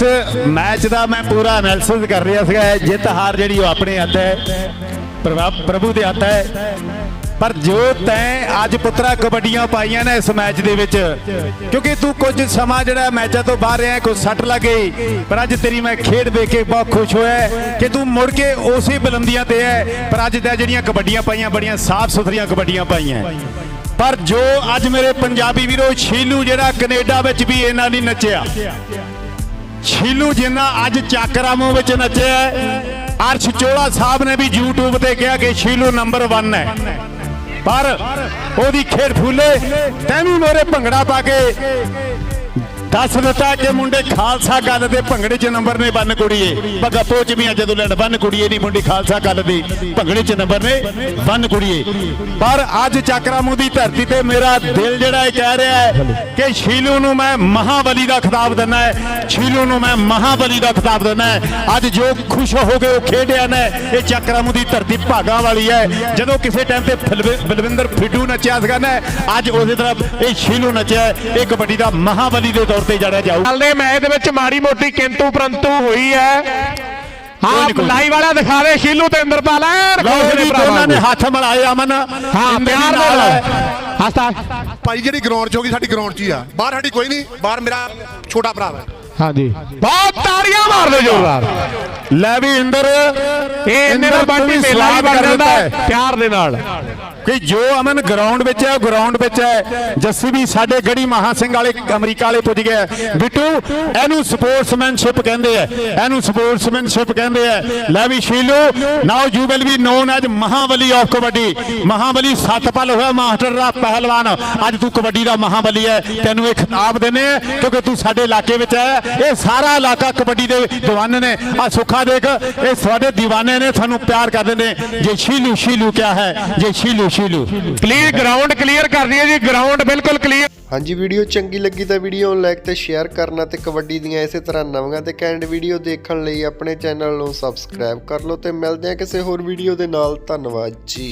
ਇਸ ਮੈਚ ਦਾ ਮੈਂ ਪੂਰਾ ਐਨਾਲਿਸਿਸ ਕਰ ਰਿਹਾ ਸੀਗਾ ਜਿੱਤ ਹਾਰ ਜਿਹੜੀ ਉਹ ਆਪਣੇ ਹੱਥ ਹੈ, ਪ੍ਰਭੂ ਦੇ ਹੱਥ ਹੈ। ਪਰ ਜੋ ਤੈਂ ਅੱਜ ਪੁੱਤਰਾ ਕਬੱਡੀਆਂ ਪਾਈਆਂ ਨੇ ਇਸ ਮੈਚ ਦੇ ਵਿੱਚ, ਕਿਉਂਕਿ ਤੂੰ ਕੁਝ ਸਮਾਂ ਜਿਹੜਾ ਮੈਚਾਂ ਤੋਂ ਬਾਹਰ ਰਿਹਾ ਕੋਈ ਸੱਟ ਲੱਗ ਗਈ, ਪਰ ਅੱਜ ਤੇਰੀ ਮੈਂ ਖੇਡ ਵੇਖ ਕੇ ਬਹੁਤ ਖੁਸ਼ ਹੋਇਆ ਕਿ ਤੂੰ ਮੁੜ ਕੇ ਉਸੇ ਬੁਲੰਦੀਆਂ ਤੇ ਹੈ, ਪਰ ਅੱਜ ਤੈਂ ਜਿਹੜੀਆਂ ਕਬੱਡੀਆਂ ਪਾਈਆਂ, ਬੜੀਆਂ ਸਾਫ਼ ਸੁਥਰੀਆਂ ਕਬੱਡੀਆਂ ਪਾਈਆਂ। ਪਰ ਜੋ ਅੱਜ ਮੇਰੇ ਪੰਜਾਬੀ ਵੀਰੋ ਛੀਲੂ ਜਿਹੜਾ ਕੈਨੇਡਾ ਵਿੱਚ ਵੀ ਇਹਨਾਂ ਨਹੀਂ ਨੱਚਿਆ ਛੀਲੂ ਜਿੰਨਾ ਅੱਜ ਚੱਕਰਾਮੋਂ ਵਿੱਚ ਨੱਚਿਆ ਅਰਸ਼ ਚੋਲਾ ਸਾਹਿਬ ਨੇ ਵੀ YouTube ਤੇ ਕਿਹਾ ਕਿ ਛੀਲੂ ਨੰਬਰ 1 ਹੈ। ਪਰ ਉਹਦੀ ਖੇਡ ਫੁੱਲੇ ਤੈਂ ਮੋਰੇ ਭੰਗੜਾ ਪਾ ਕੇ ਦੱਸ ਦਿੱਤਾ ਕਿ ਮੁੰਡੇ ਖਾਲਸਾ ਗੱਲ ਦੇ ਭੰਗੜੇ 'ਚ ਨੰਬਰ ਨੇ ਬੰਨ ਕੁੜੀਏ। ਬੱਗਾ ਪੋਚ ਵੀ ਜਦੋਂ ਲੜ ਬੰਨ ਕੁੜੀਏ ਨਹੀਂ ਮੁੰਡੀ ਖਾਲਸਾ ਗੱਲ ਦੀ। ਭੰਗੜੇ 'ਚ ਨੰਬਰ ਨੇ ਬੰਨ ਕੁੜੀਏ। ਪਰ ਅੱਜ ਚੱਕਰਾਮੂ ਦੀ ਧਰਤੀ ਤੇ ਮੇਰਾ ਦਿਲ ਜਿਹੜਾ ਇਹ ਕਹਿ ਰਿਹਾ ਹੈ ਕਿ ਸ਼ੀਲੂ ਨੂੰ ਮੈਂ ਮਹਾਬਲੀ ਦਾ ਖਿਤਾਬ ਦਿੰਦਾ ਹੈ। ਸ਼ੀਲੂ ਨੂੰ ਮੈਂ ਮਹਾਬਲੀ ਦਾ ਖਿਤਾਬ ਦਿੰਦਾ ਹੈ। ਅੱਜ ਜੋ ਖੁਸ਼ ਹੋ ਕੇ ਉਹ ਖੇਡਿਆ ਨੇ। ਇਹ ਚੱਕਰਾਮੂ ਦੀ ਧਰਤੀ ਭਾਗਾਂ ਵਾਲੀ ਹੈ। ਜਦੋਂ ਕਿਸੇ ਟਾਈਮ ਤੇ ਬਲਵਿੰਦਰ ਫਿੱਡੂ ਨੱਚਿਆ ਸੀਗਾ ਨਾ, ਅੱਜ ਉਸੇ ਤਰ੍ਹਾਂ ਇਹ ਸ਼ੀਲੂ ਨੱਚਿਆ ਇਹ ਕਬੱਡੀ ਦਾ ਮਹਾਬਲੀ ਦੇ ਤੌਰ ਤੇ ਜਾਣਿਆ ਜਾਊ। ਕੱਲ ਦੇ ਮੈਚ ਦੇ ਵਿੱਚ ਮਾੜੀ ਮੋਟੀ ਕਿੰਤੂ ਪਰੰਤੂ ਹੋਈ ਹੈ। ਹਾਂ। ਲਾਈ ਵਾਲਾ ਦਿਖਾ ਦੇ ਸ਼ੀਲੂ ਤੇ ਇੰਦਰਪਾਲ ਲਓ ਜੀ ਦੋਨਾਂ ਨੇ। ਹੱਥ ਮਿਲਾਏ ਅਮਨ। ਹਾਂ ਪਿਆਰ ਨਾਲ। ਹਸਤਾ ਭਾਈ ਜਿਹੜੀ ਗਰਾਊਂਡ 'ਚ ਹੋਗੀ ਸਾਡੀ ਗਰਾਊਂਡ 'ਚ ਹੀ ਆ। ਬਾਹਰ ਸਾਡੀ ਕੋਈ ਨਹੀਂ ਬਾਹਰ ਮੇਰਾ ਛੋਟਾ ਭਰਾ ਹੈ। ਹਾਂਜੀ। ਬਹੁਤ ਤਾੜੀਆਂ ਮਾਰ ਦਿਓ ਜ਼ੋਰਦਾਰ। ਲੈ ਵੀ ਇੰਦਰ ਇਹ ਇੰਦਰ ਬਾਟੀ ਮੇਲਾ ਸਵਾਦ ਬਣ ਕਰ ਜਾਂਦਾ ਹੈ ਹੈ। ਪਿਆਰ ਦੇ ਨਾਲ। ਕਿ ਜੋ ਅਮਨ ਗਰਾਊਂਡ ਵਿੱਚ ਹੈ ਗਰਾਊਂਡ ਵਿੱਚ ਹੈ। ਜੱਸੀ ਵੀ ਸਾਡੇ ਗੜੀ ਮਹਾ ਸਿੰਘ ਵਾਲੇ ਅਮਰੀਕਾ ਵਾਲੇ ਪੁੱਜ ਗਿਆ ਬਿੱਟੂ ਇਹਨੂੰ ਸਪੋਰਟਸਮੈਨਸ਼ਿਪ ਕਹਿੰਦੇ ਆ। ਇਹਨੂੰ ਸਪੋਰਟਸਮੈਨਸ਼ਿਪ ਕਹਿੰਦੇ ਆ। ਲੈ ਵੀ Shilu now you will be known as Mahabali of kabaddi. Mahabali ਸੱਤ ਪਲ ਹੋਇਆ ਮਾਸਟਰ ਦਾ ਪਹਿਲਵਾਨ। ਅੱਜ ਤੂੰ ਕਬੱਡੀ ਦਾ ਮਹਾਬਲੀ ਹੈ। ਤੈਨੂੰ ਇਹ ਖਿਤਾਬ ਦਿੰਦੇ ਆ ਕਿਉਂਕਿ ਤੂੰ ਸਾਡੇ ਇਲਾਕੇ ਵਿੱਚ ਹੈ। ਇਹ ਸਾਰਾ ਇਲਾਕਾ ਕਬੱਡੀ ਦੇ ਦੀਵਾਨੇ ਨੇ। ਆ ਸੁੱਖਾ ਦੇਖ ਇਹ ਸਾਡੇ دیਵਾਨੇ ਨੇ ਤੁਹਾਨੂੰ ਪਿਆਰ ਕਰਦੇ ਨੇ। ਜੇ ਸ਼ੀਲੂ ਸ਼ੀਲੂ ਕਿਆ ਹੈ? ਜੇ Shilu Shilu. Clear ground clear ਕਰ ਦਈਏ ਜੀ ਗਰਾਊਂਡ ਬਿਲਕੁਲ ਕਲੀਅਰ ਹਾਂਜੀ ਵੀਡੀਓ ਚੰਗੀ ਲੱਗੀ ਤਾਂ ਵੀਡੀਓ ਨੂੰ ਲਾਈਕ ਤੇ ਸ਼ੇਅਰ ਕਰਨਾ ਤੇ ਕਬੱਡੀ ਦੀਆਂ ਇਸੇ ਤਰ੍ਹਾਂ ਨਵੀਆਂ ਤੇ ਕੈਂਡ ਵੀਡੀਓ ਦੇਖਣ ਲਈ ਆਪਣੇ ਚੈਨਲ ਨੂੰ ਸਬਸਕ੍ਰਾਈਬ ਕਰ ਲਓ ਤੇ ਮਿਲਦੇ ਹਾਂ ਕਿਸੇ ਹੋਰ ਵੀਡੀਓ ਦੇ ਨਾਲ। ਧੰਨਵਾਦ ਜੀ।